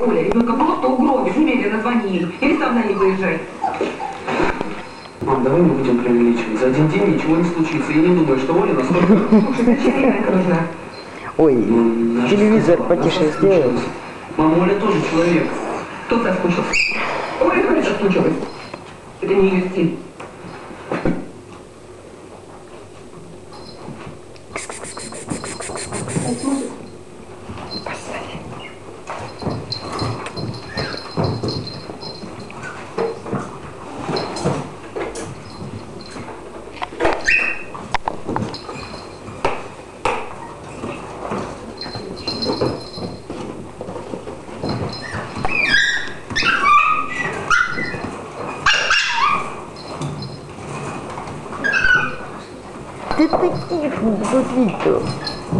Оля, ребенка просто угробишь, немедленно звони им. Или сам на них выезжай. Мам, давай не будем преувеличивать. За один день ничего не случится. Я не думаю, что Оля настолько... Слушай, зачем ей это нужна? Ой, Ну, телевизор сказала, она потише сделай. Мам, Оля тоже человек. Кто соскучился? Оля тоже соскучилась. Это не ее стиль. 出てきて、出てきて。